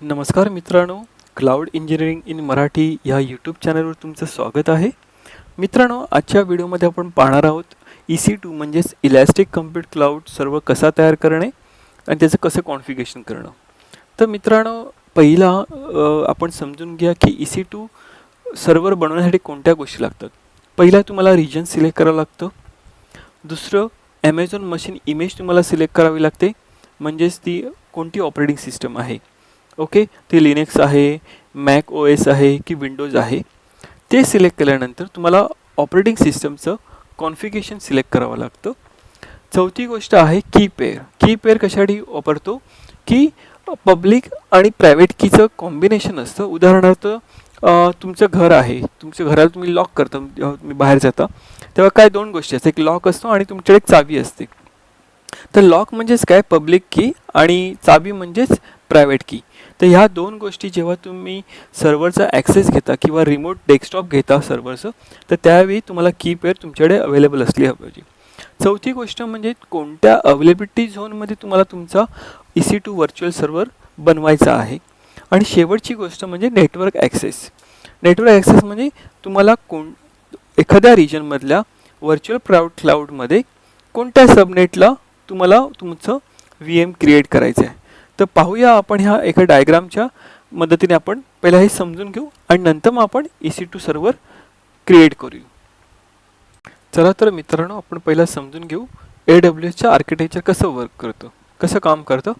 नमस्कार मित्रांनो cloud engineering in Marathi या यूट्यूब चॅनलवर तुमचं स्वागत आहे. मित्रांनो आजच्या व्हिडिओमध्ये आपण पाहणार आहोत ई सी टू म्हणजेच इलॅस्टिक कम्प्यूट क्लाउड सर्व कसा तयार करणे आणि त्याचं कसं कॉन्फिगेशन करणं. तर मित्रांनो पहिला आपण समजून घ्या की ई सी टू सर्व्हर बनवण्यासाठी कोणत्या गोष्टी लागतात. पहिला तुम्हाला रिजन सिलेक्ट करावं लागतं. दुसरं ॲमेझॉन मशीन इमेज तुम्हाला सिलेक्ट करावी लागते. म्हणजेच ती कोणती ऑपरेटिंग सिस्टम आहे. ओके? ती लिनेक्स आहे मॅक ओ एस आहे की विंडोज आहे? ते सिलेक्ट केल्यानंतर तुम्हाला ऑपरेटिंग सिस्टमचं कॉन्फिगेशन सिलेक्ट करावं लागतं. चौथी गोष्ट आहे की पेअर की पेअर कशासाठी वापरतो? की पब्लिक आणि प्रायव्हेट कीचं कॉम्बिनेशन असतं. उदाहरणार्थ तुमचं घर आहे. तुमच्या घराला तुम्ही लॉक करता. जेव्हा तुम्ही बाहेर जाता. तेव्हा काय दोन गोष्टी असतात. एक लॉक असतो आणि तुमच्याकडे एक चावी असते. तर लॉक म्हणजेच काय? पब्लिक की आणि चावी म्हणजेच प्रायव्हेट की तर ह्या दोन गोष्टी जेव्हा तुम्ही सर्व्हरचा ॲक्सेस घेता किंवा रिमोट डेस्कटॉप घेता सर्व्हरचं तर त्यावेळी तुम्हाला कीपेअर तुमच्याकडे अवेलेबल असली हवी. पाहिजे चौथी गोष्ट म्हणजे कोणत्या अवेलेबिलिटी झोनमध्ये तुम्हाला तुमचा E C two virtual server बनवायचा आहे? आणि शेवटची गोष्ट म्हणजे नेटवर्क ॲक्सेस नेटवर्क ॲक्सेस म्हणजे तुम्हाला कोण एखाद्या रिजनमधल्या व्हर्च्युअल प्राऊड क्लाउडमध्ये कोणत्या सबनेटला तुम्हाला तुमचं व्ही एम क्रिएट करायचं आहे तर पाहूया आपण ह्या एका डायग्रामच्या मदतीने आपण पहिला हे समजून घेऊ आणि नंतर मग आपण E C two server create करू चला तर मित्रांनो आपण पहिला समजून घेऊ. ए डब्ल्यू एसच्या आर्किटेक्चर कसं वर्क करतं? कसं काम करतं?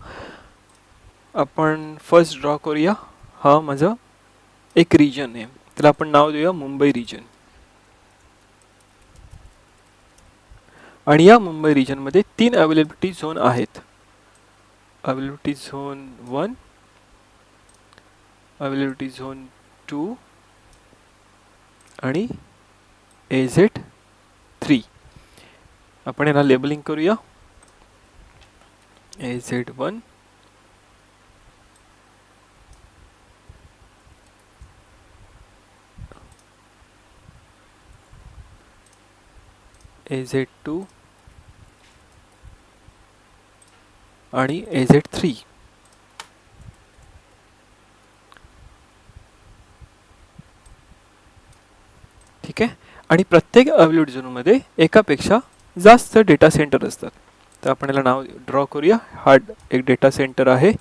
आपण फर्स्ट ड्रॉ करूया. हा माझा एक रिजन आहे. त्याला आपण नाव देऊया मुंबई रिजन आणि या मुंबई रिजनमध्ये तीन अवेलेबिलिटी झोन आहेत. Availability zone one availability zone two आणि ए झेड थ्री आपण याला लेबलिंग करूया. A Z one A Z two आणि ए झेड थ्री ठीक आहे? आणि प्रत्येक अवेल्युट झोनमध्ये एकापेक्षा जास्त डेटा सेंटर असतात. तर आपण याला नाव ड्रॉ करूया. हा एक डेटा सेंटर आहे.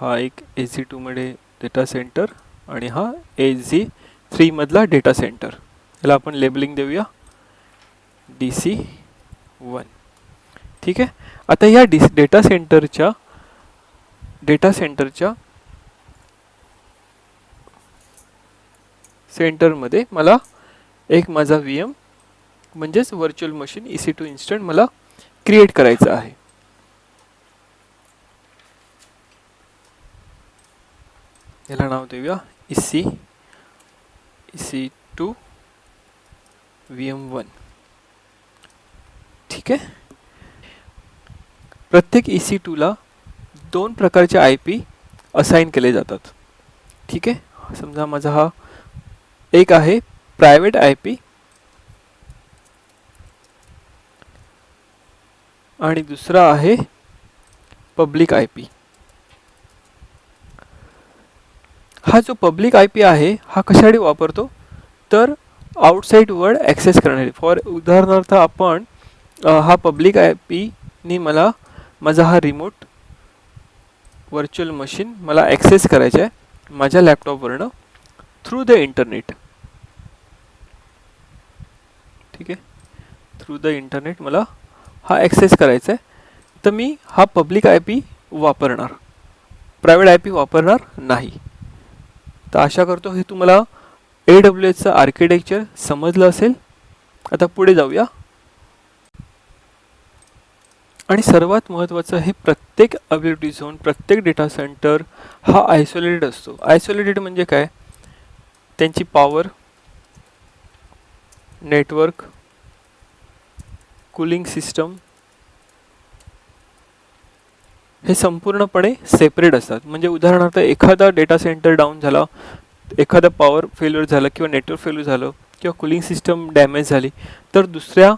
हा एक ए झी टूमध्ये डेटा सेंटर आणि हा ए झी थ्रीमधला डेटा सेंटर. याला आपण लेबलिंग देऊया. डी सी वन ठीक आहे? आता या डिस डेटा सेंटरच्या डेटा सेंटरच्या सेंटरमध्ये मला एक माझा व्ही एम म्हणजेच virtual machine E C two instant मला क्रिएट करायचं आहे. याला नाव देऊया E C E C two V M one ठीक आहे? प्रत्येक ई सी टूला दोन प्रकारचे आय पी असाइन केले जातात. ठीक आहे? समजा माझा हा एक आहे प्रायव्हेट आय पी आणि दुसरा आहे पब्लिक आय पी हा जो पब्लिक आय पी आहे हा कशासाठी वापरतो? तर आउटसाईड वर्ड ॲक्सेस करण्यासाठी. फॉर उदाहरणार्थ आपण हा पब्लिक आय पीनी मला माझा हा रिमोट व्हर्च्युअल मशीन मला ॲक्सेस करायचं आहे माझ्या लॅपटॉपवरनं थ्रू द इंटरनेट ठीक आहे? थ्रू द इंटरनेट मला हा ॲक्सेस करायचा आहे. तर मी हा पब्लिक आय पी वापरणार. प्रायव्हेट आय पी वापरणार नाही. तर आशा करतो हे तुम्हाला ए डब्ल्यू एचचं आर्किटेक्चर समजलं असेल. आता पुढे जाऊया. आणि सर्वात महत्त्वाचं हे प्रत्येक अबिलिटी झोन प्रत्येक डेटा सेंटर हा आयसोलेटेड असतो. आयसोलेटेड म्हणजे काय? त्यांची पॉवर नेटवर्क कूलिंग सिस्टम हे संपूर्णपणे सेपरेट असतात. म्हणजे उदाहरणार्थ एखादा डेटा सेंटर डाऊन झाला एखादा पॉवर फेल्युअर झालं किंवा नेटवर्क फेल्युअर झालं किंवा कूलिंग सिस्टम डॅमेज झाली तर दुसऱ्या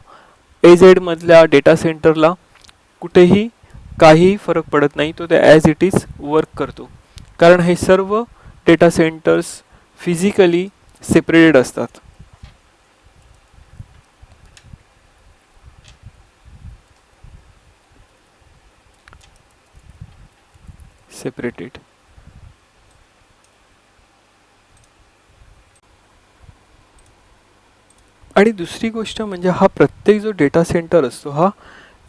एजेडमधल्या डेटा सेंटरला कुठेही काहीही फरक पडत नाही. तो ते ॲज इट इज वर्क करतो. कारण हे सर्व डेटा सेंटर्स फिजिकली सेपरेटेड असतात. सेपरेटेड आणि दुसरी गोष्ट म्हणजे हा प्रत्येक जो डेटा सेंटर असतो हा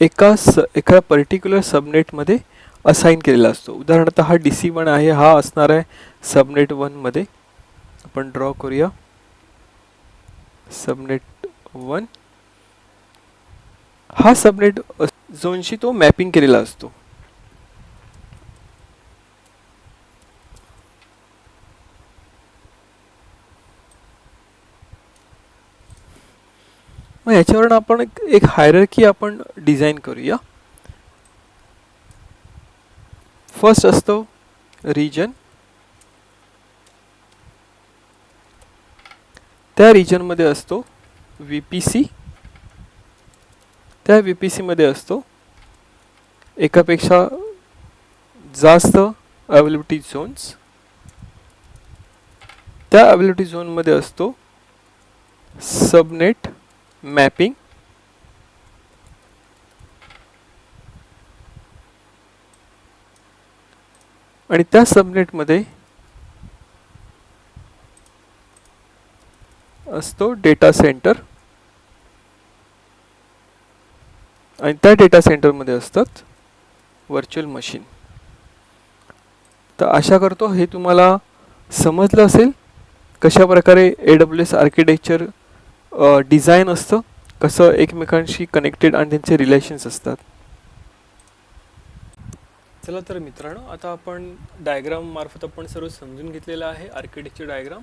एका स एका पर्टिक्युलर सबनेटमध्ये असाईन केलेला असतो. उदाहरणार्थ हा डी सी वन आहे हा असणार आहे सबनेट वनमध्ये आपण ड्रॉ करूया. सबनेट वन हा सबनेट झोनशी तो मॅपिंग केलेला असतो. मग याच्यावरून आपण एक एक हायरकी आपण डिझाईन करूया. फर्स्ट असतो रिजन त्या रिजनमध्ये असतो व्ही पी सी त्या व्ही पी सीमध्ये असतो एकापेक्षा जास्त अवेलेबिलिटी झोन्स त्या अवेलेबिलिटी झोनमध्ये असतो सबनेट मॅपिंग. आणि त्या सबनेटमध्ये असतो डेटा सेंटर. आणि त्या डेटा सेंटरमध्ये असतात व्हर्च्युअल मशीन. तर आशा करतो हे तुम्हाला समजलं असेल कशा प्रकारे A W S architecture design असतं. कसं एकमेकांशी कनेक्टेड आणि त्यांचे रिलेशन्स असतात. चला तर मित्रांनो आता आपण डायग्राम मार्फत आपण सर्व समजून घेतलेलं आहे आर्किटेक्चर डायग्राम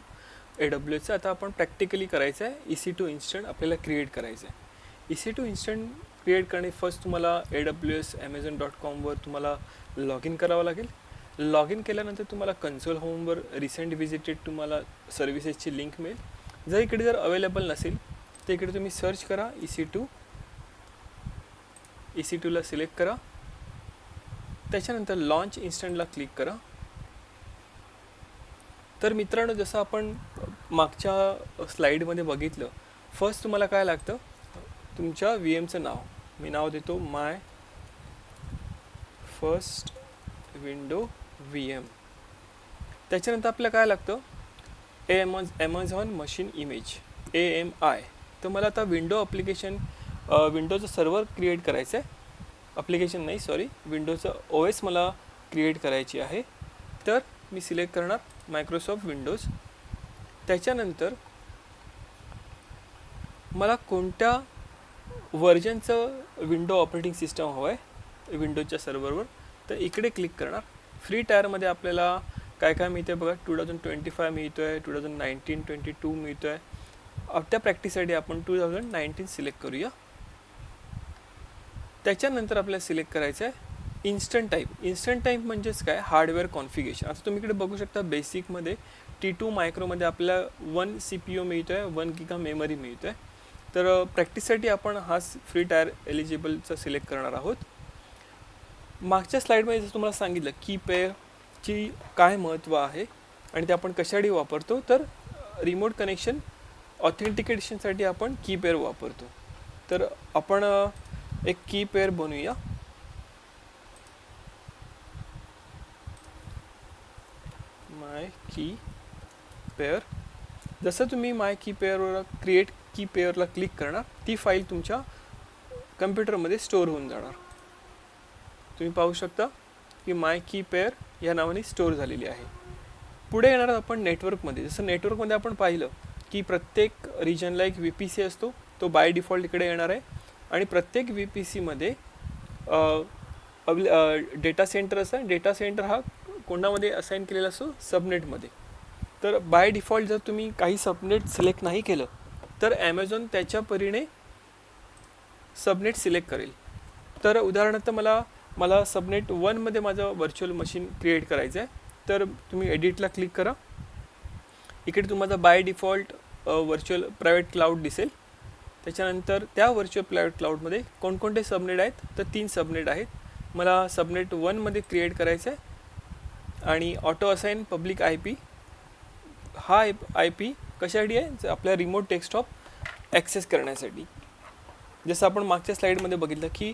ए डब्ल्यू आता आपण प्रॅक्टिकली करायचं आहे ई सी टू इन्स्टंट आपल्याला क्रिएट करायचं आहे E C two instant create करणे फर्स्ट तुम्हाला A W S Amazon dot कॉमवर तुम्हाला लॉग इन करावं लागेल. लॉग इन केल्यानंतर तुम्हाला कन्सोल होमवर रिसेंट विजिटेड तुम्हाला सर्व्हिसेसची लिंक मिळेल. जर इकडे जर अवेलेबल नसेल तर इकडे तुम्ही सर्च करा E C two E C टूला select करा. त्याच्यानंतर लॉन्च इन्स्टंटला क्लिक करा. तर मित्रांनो जसं आपण मागच्या स्लाईडमध्ये बघितलं फर्स्ट तुम्हाला काय लागतं? तुमच्या व्ही एमचं नाव. मी नाव देतो my first window V M त्याच्यानंतर आपल्याला काय लागतं? A M Amazon machine image A M I तर मला आता विंडो अप्लिकेशन विंडोचं सर्वर क्रिएट करायचं आहे अप्लिकेशन नाही सॉरी विंडोचं ओ एस मला क्रिएट करायची आहे. तर मी सिलेक्ट करणार मायक्रोसॉफ्ट विंडोज त्याच्यानंतर मला कोणत्या व्हर्जनचं विंडो ऑपरेटिंग सिस्टम हवं आहे विंडोजच्या सर्व्हरवर तर इकडे क्लिक करणार. फ्री टायरमध्ये आपल्याला काय काय मिळते बघा? टू थाउजंड ट्वेंटी फाय मिळतो आहे two thousand nineteen twenty two मिळतो आहे त्या प्रॅक्टिससाठी आपण टू थाउजंड नाईन्टीन सिलेक्ट करूया. त्याच्यानंतर आपल्याला सिलेक्ट करायचं आहे इन्स्टंट टाईप इन्स्टंट टाईप म्हणजेच काय? हार्डवेअर कॉन्फिगेशन आता तुम्ही इकडे बघू शकता बेसिकमध्ये टी टू मायक्रोमध्ये आपल्याला वन सी पी ओ मिळतो आहे वन गिगा मेमरी मिळतो आहे तर प्रॅक्टिससाठी आपण हा फ्री टायर एलिजिबलचा सिलेक्ट करणार आहोत. मागच्या स्लाईडमध्ये जसं तुम्हाला सांगितलं की ची काय महत्त्व आहे आणि ते आपण कशासाठी वापरतो तर रिमोट कनेक्शन ऑथेंटिकेशनसाठी आपण की पेअर वापरतो. तर आपण एक की पेअर बनवूया. माय की पेअर जसं तुम्ही माय की पेअरवर क्रिएट की पेअरला क्लिक करणार ती फाईल तुमच्या कम्प्युटरमध्ये स्टोअर होऊन जाणार. तुम्ही पाहू शकता की माय की पेअर या नावाने स्टोअर झालेली आहे. पुढे येणार आपण नेटवर्कमध्ये जसं नेटवर्कमध्ये आपण पाहिलं की प्रत्येक रिजनला एक व्ही पी सी असतो तो बाय डिफॉल्ट इकडे येणार आहे. आणि प्रत्येक व्ही पी सीमध्ये डेटा सेंटर असं डेटा सेंटर हा कोणामध्ये असाईन केलेला असतो? सबनेटमध्ये तर बाय डिफॉल्ट जर तुम्ही काही सबनेट सिलेक्ट नाही केलं तर ॲमेझॉन त्याच्या परीने सबनेट सिलेक्ट करेल. तर उदाहरणार्थ मला मला सबनेट वनमध्ये माझं व्हर्च्युअल मशीन क्रिएट करायचं आहे तर तुम्ही एडिटला क्लिक करा. इकडे तुम्हाला by default virtual private cloud दिसेल. त्याच्यानंतर त्या व्हर्च्युअल प्रायव्हेट क्लाउडमध्ये कोणकोणते सबनेट आहेत? तर तीन सबनेट आहेत. मला सबनेट वनमध्ये क्रिएट करायचं आहे आणि auto assign public I P हा आय पी कशासाठी आहे? आपल्या रिमोट डेस्कटॉप ॲक्सेस करण्यासाठी. जसं आपण मागच्या स्लाईडमध्ये बघितलं की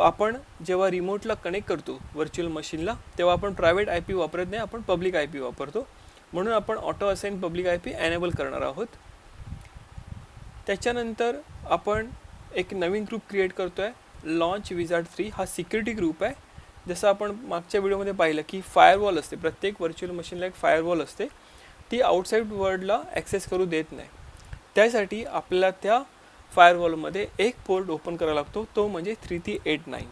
आपण जेव्हा रिमोटला कनेक्ट करतो व्हर्च्युअल मशीनला तेव्हा आपण प्रायव्हेट आय पी वापरत नाही आपण पब्लिक आय पी वापरतो. म्हणून आपण auto assign public I P enable करणार आहोत. त्याच्यानंतर आपण एक नवीन ग्रुप क्रिएट करतो आहे लॉन्च विझार्ड थ्री हा सिक्युरिटी ग्रुप आहे. जसं आपण मागच्या व्हिडिओमध्ये पाहिलं की फायरवॉल असते. प्रत्येक व्हर्च्युअल मशीनला एक फायरवॉल असते. ती आउटसाईड वर्ल्डला ॲक्सेस करू देत नाही. त्यासाठी आपल्याला त्या फायरवॉलमध्ये एक पोर्ट ओपन करावा लागतो तो म्हणजे थ्री ती एट नाईन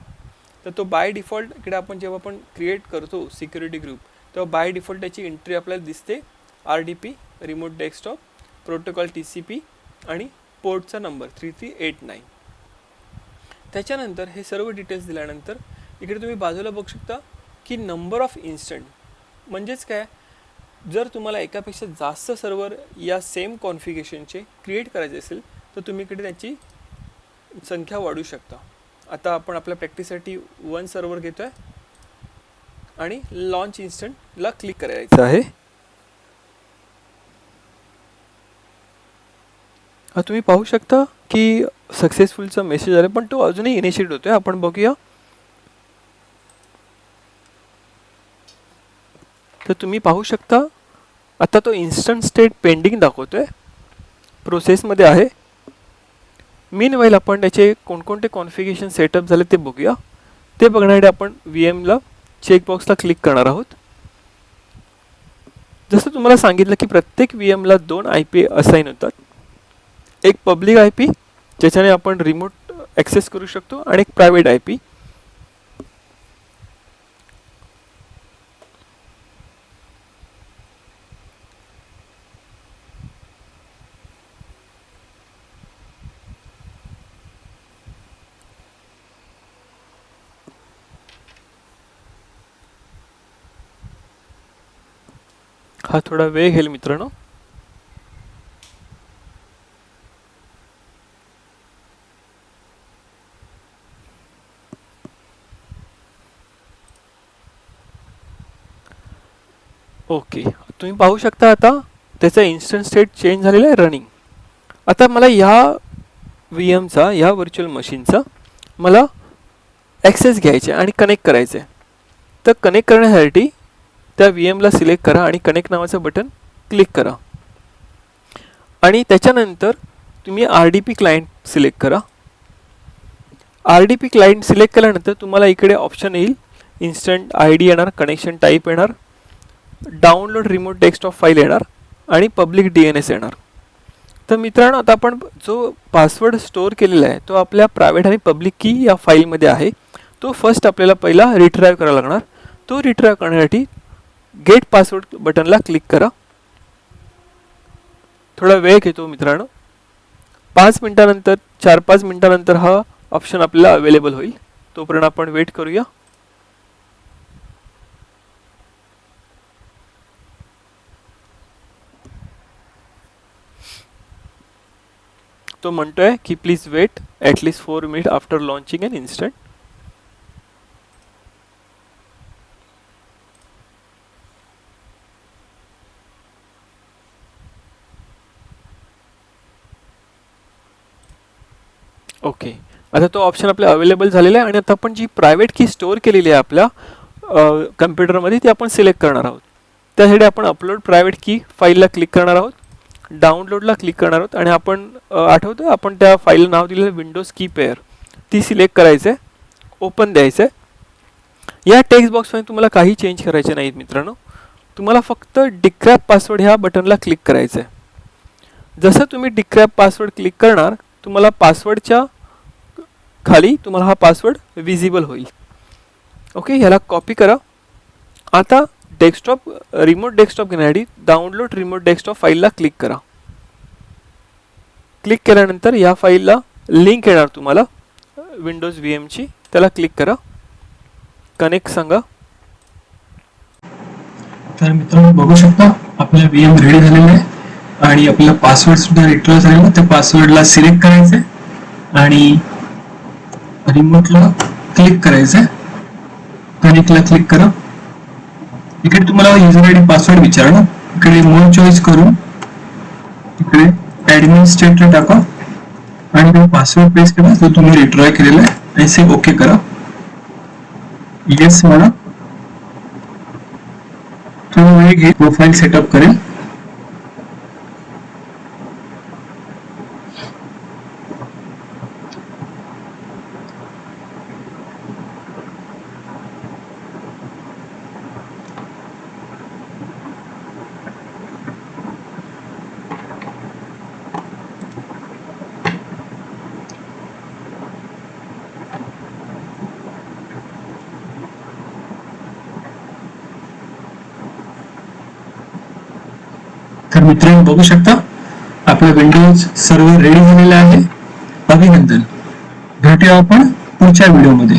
तर तो बाय डिफॉल्ट इकडे आपण जेव्हा आपण क्रिएट करतो सिक्युरिटी ग्रुप तेव्हा बाय डिफॉल्ट त्याची एंट्री आपल्याला दिसते R D P remote desktop protocol T C P आणि पोर्टचा number three three eight nine त्याच्यानंतर हे सर्व डिटेल्स दिल्यानंतर इकडे तुम्ही बाजूला बघू शकता की नंबर ऑफ इन्स्टंट म्हणजेच काय? जर तुम्हाला एकापेक्षा जास्त सर्व्हर या सेम कॉन्फिगेशनचे क्रिएट करायचे असेल तर तुम्ही इकडे त्यांची संख्या वाढू शकता. आता आपण आपल्या प्रॅक्टिससाठी वन सर्व्हर घेतो आहे आणि लॉन्च इन्स्टंटला क्लिक करायचं आहे. तुम्ही पाहू शकता की सक्सेसफुलचा मेसेज आला पण तो अजूनही इनिशिएट होतोय. आपण बघूया. तर तुम्ही पाहू शकता आता तो इन्स्टंट स्टेट पेंडिंग दाखवतोय. प्रोसेसमध्ये आहे. मीन वाईल आपण त्याचे कोणकोणते कॉन्फिगेशन सेटअप झाले ते बघूया. ते बघण्यासाठी आपण व्ही एमला चेकबॉक्सला क्लिक करणार आहोत. जसं तुम्हाला सांगितलं की प्रत्येक व्ही एमला दोन आय पी असाईन होतात. एक पब्लिक आय पी ज्याच्याने आपण रिमोट ॲक्सेस करू शकतो आणि एक प्रायव्हेट आय पी हा थोडा वेळ घेईल मित्रांनो. ओके तुम्ही पाहू शकता आता त्याचा इन्स्टंट स्टेट चेंज झालेला आहे रनिंग आता मला ह्या व्ही एमचा ह्या व्हर्च्युअल मशीनचा मला ॲक्सेस घ्यायचे आणि कनेक्ट करायचं. आहे तर कनेक्ट करण्यासाठी त्या व्ही एमला सिलेक्ट करा आणि कनेक्ट नावाचं बटन क्लिक करा. आणि त्याच्यानंतर तुम्ही R D P client select करा. R D P client select केल्यानंतर तुम्हाला इकडे ऑप्शन येईल. इन्स्टंट आय डी येणार कनेक्शन टाईप येणार डाउनलोड रिमोट डेस्कटॉप फाईल येणार आणि पब्लिक डी एन एस येणार. तर मित्रांनो आता आपण जो पासवर्ड स्टोअर केलेला आहे तो आपल्या प्रायव्हेट आणि पब्लिक की या फाईलमध्ये आहे. तो फर्स्ट आपल्याला पहिला रिट्राईव्ह करावा लागणार. तो रिट्राईव्ह करण्यासाठी गेट पासवर्ड बटनला क्लिक करा. थोडा वेळ घेतो मित्रांनो. पाच मिनटानंतर चार पाच मिनटानंतर हा ऑप्शन आपल्याला अवेलेबल होईल. तोपर्यंत आपण वेट करूया. तो म्हणतोय की please wait at least four minute after launching and instant okay आता तो ऑप्शन आपल्या अवेलेबल झालेला आहे आणि आता आपण जी प्रायव्हेट की स्टोअर केलेली आहे आपल्या कम्प्युटरमध्ये ती आपण सिलेक्ट करणार आहोत. त्यासाठी आपण अपलोड प्रायव्हेट की फाईलला क्लिक करणार आहोत. डाउनलोडला क्लिक करणार आहोत आणि आपण आठवतो आपण त्या फाईल नाव दिलेलं विंडोज की पेअर ती सिलेक्ट करायचं आहे ओपन द्यायचं आहे या टेक्स्ट बॉक्समध्ये तुम्हाला काही चेंज करायचे नाहीत मित्रांनो. तुम्हाला फक्त डिक्रॅप पासवर्ड ह्या बटनला क्लिक करायचं आहे जसं तुम्ही डिक्रॅप पासवर्ड क्लिक करणार तुम्हाला पासवर्डच्या खाली तुम्हाला हा पासवर्ड विजिबल होईल. ओके ह्याला कॉपी करा. आता डेस्कटॉप रिमोट डेस्कटॉप घेण्यासाठी डाउनलोड रिमोट डेस्कटॉप फाईलला क्लिक करा. क्लिक केल्यानंतर या फाईलला लिंक येणार तुम्हाला विंडोज व्ही एमची त्याला क्लिक करा. कनेक्ट सांगा. तर मित्रांनो बघू शकता आपला व्ही एम रेडी झालेला आहे. आणि आपला पासवर्ड सुद्धा रिट्राय झालेला त्या पासवर्डला सिलेक्ट करायचं आहे आणि रिमोटला क्लिक करायचंय. कनेक्टला क्लिक करा. इकडे तुम्हाला युजर आय डी पासवर्ड विचारणार. इकडे मोर चॉईस करून इकडे ऍडमिनिस्ट्रेटर टाका. आणि पासवर्ड पेस्ट करा. जो तुम्ही रिट्राय केलेला आहे. आणि से ओके करा. येस म्हणा. तो वेळ घे प्रोफाईल सेटअप करेल. तर मित्रांनो बघू शकता आपला विंडोज सर्व रेडी झालेला आहे. अभिनंदन. भेटूया आपण पुढच्या व्हिडिओमध्ये